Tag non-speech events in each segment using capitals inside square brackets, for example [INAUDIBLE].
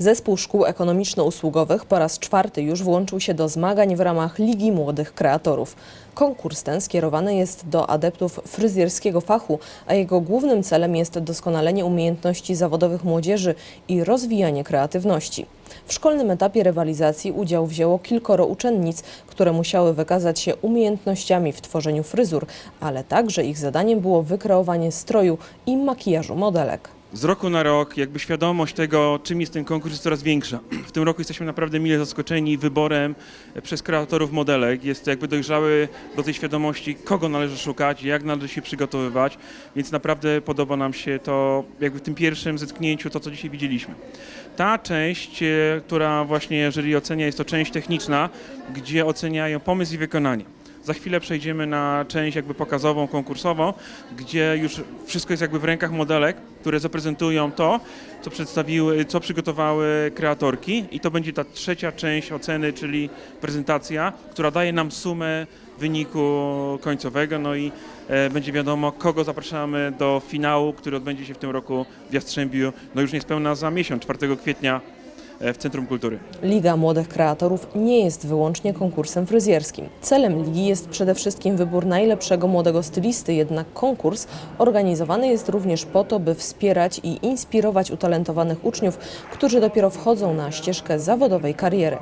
Zespół Szkół Ekonomiczno-Usługowych po raz czwarty już włączył się do zmagań w ramach Ligi Młodych Kreatorów. Konkurs ten skierowany jest do adeptów fryzjerskiego fachu, a jego głównym celem jest doskonalenie umiejętności zawodowych młodzieży i rozwijanie kreatywności. W szkolnym etapie rywalizacji udział wzięło kilkoro uczennic, które musiały wykazać się umiejętnościami w tworzeniu fryzur, ale także ich zadaniem było wykreowanie stroju i makijażu modelek. Z roku na rok jakby świadomość tego, czym jest ten konkurs jest coraz większa. [CLEARS THROAT] W tym roku jesteśmy naprawdę mile zaskoczeni wyborem przez kreatorów modelek. Jest jakby dojrzały do tej świadomości, kogo należy szukać, jak należy się przygotowywać, więc naprawdę podoba nam się to jakby w tym pierwszym zetknięciu, to co dzisiaj widzieliśmy. Ta część, e, która właśnie jury ocenia, jest to część techniczna, gdzie oceniają pomysł i wykonanie. Za chwilę przejdziemy na część jakby pokazową, konkursową, gdzie już wszystko jest jakby w rękach modelek, które zaprezentują to, co przedstawiły, co przygotowały kreatorki. I to będzie ta trzecia część oceny, czyli prezentacja, która daje nam sumę wyniku końcowego, no i e, będzie wiadomo, kogo zapraszamy do finału, który odbędzie się w tym roku w Jastrzębiu, no już niespełna za miesiąc, 4 kwietnia w Centrum Kultury. Liga Młodych Kreatorów nie jest wyłącznie konkursem fryzjerskim. Celem ligi jest przede wszystkim wybór najlepszego młodego stylisty, jednak konkurs organizowany jest również po to, by wspierać i inspirować utalentowanych uczniów, którzy dopiero wchodzą na ścieżkę zawodowej kariery.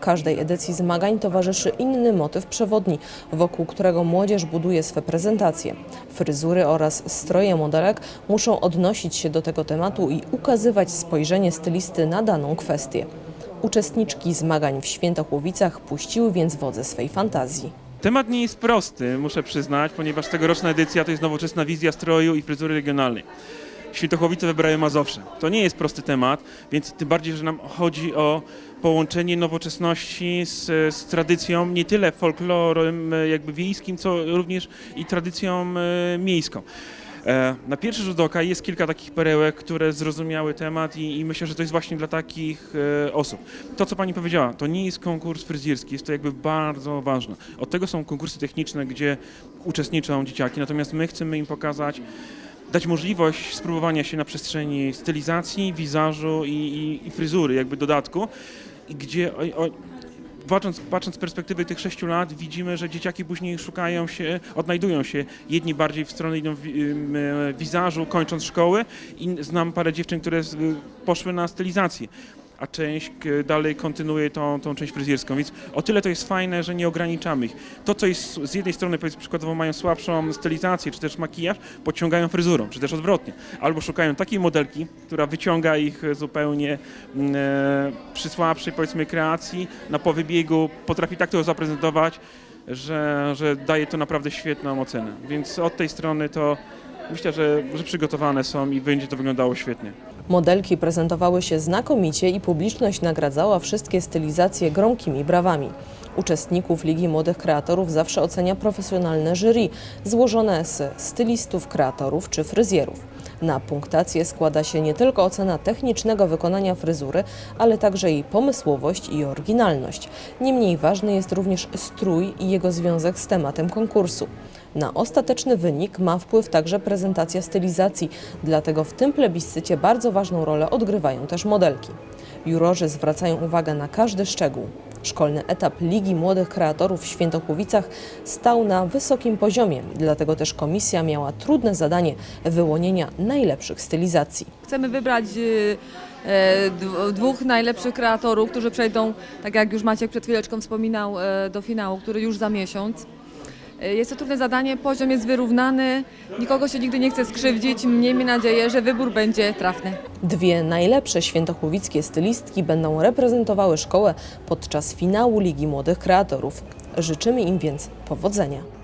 Każdej edycji zmagań towarzyszy inny motyw przewodni, wokół którego młodzież buduje swe prezentacje. Fryzury oraz stroje modelek muszą odnosić się do tego tematu i ukazywać spojrzenie stylisty na daną kwestię. Uczestniczki zmagań w Świętochłowicach puściły więc wodze swej fantazji. Temat nie jest prosty, muszę przyznać, ponieważ tegoroczna edycja to jest nowoczesna wizja stroju i fryzury regionalnej. Świętochłowice wybrały Mazowsze. To nie jest prosty temat, więc tym bardziej, że nam chodzi o połączenie nowoczesności z, z tradycją nie tyle folklorem e, jakby wiejskim, co również i tradycją e, miejską. E, Na pierwszy rzut oka jest kilka takich perełek, które zrozumiały temat i, i myślę, że to jest właśnie dla takich osób. To, co pani powiedziała, to nie jest konkurs fryzjerski, jest to jakby bardzo ważne. Od tego są konkursy techniczne, gdzie uczestniczą dzieciaki, natomiast my chcemy im pokazać, dać możliwość spróbowania się na przestrzeni stylizacji, wizażu i, i, i fryzury, jakby dodatku, gdzie o, o, patrząc, patrząc z perspektywy tych sześciu lat, widzimy, że dzieciaki później szukają się, odnajdują się. Jedni bardziej w stronę idą e, wizażu, kończąc szkoły. I znam parę dziewczyn, które z, poszły na stylizację. A część dalej kontynuuje tą, tą część fryzjerską, więc o tyle to jest fajne, że nie ograniczamy ich. To, co jest z jednej strony, powiedzmy, przykładowo mają słabszą stylizację, czy też makijaż, podciągają fryzurą, czy też odwrotnie. Albo szukają takiej modelki, która wyciąga ich zupełnie mm, e, przy słabszej, powiedzmy, kreacji, na powybiegu, potrafi tak to zaprezentować, że, że daje to naprawdę świetną ocenę. Więc od tej strony to myślę, że, że przygotowane są i będzie to wyglądało świetnie. Modelki prezentowały się znakomicie i publiczność nagradzała wszystkie stylizacje gromkimi brawami. Uczestników Ligi Młodych Kreatorów zawsze ocenia profesjonalne jury, złożone z stylistów, kreatorów czy fryzjerów. Na punktację składa się nie tylko ocena technicznego wykonania fryzury, ale także jej pomysłowość i oryginalność. Niemniej ważny jest również strój i jego związek z tematem konkursu. Na ostateczny wynik ma wpływ także prezentacja stylizacji, dlatego w tym plebiscycie bardzo ważną rolę odgrywają też modelki. Jurorzy zwracają uwagę na każdy szczegół. Szkolny etap Ligi Młodych Kreatorów w Świętochłowicach stał na wysokim poziomie, dlatego też komisja miała trudne zadanie wyłonienia najlepszych stylizacji. Chcemy wybrać y, e, dw- dwóch najlepszych kreatorów, którzy przejdą, tak jak już Maciek przed chwileczką wspominał, e, do finału, który już za miesiąc. E, Jest to trudne zadanie, poziom jest wyrównany, nikogo się nigdy nie chce skrzywdzić. Miejmy nadzieję, że wybór będzie trafny. Dwie najlepsze świętochłowickie stylistki będą reprezentowały szkołę podczas finału Ligi Młodych Kreatorów. Życzymy im więc powodzenia.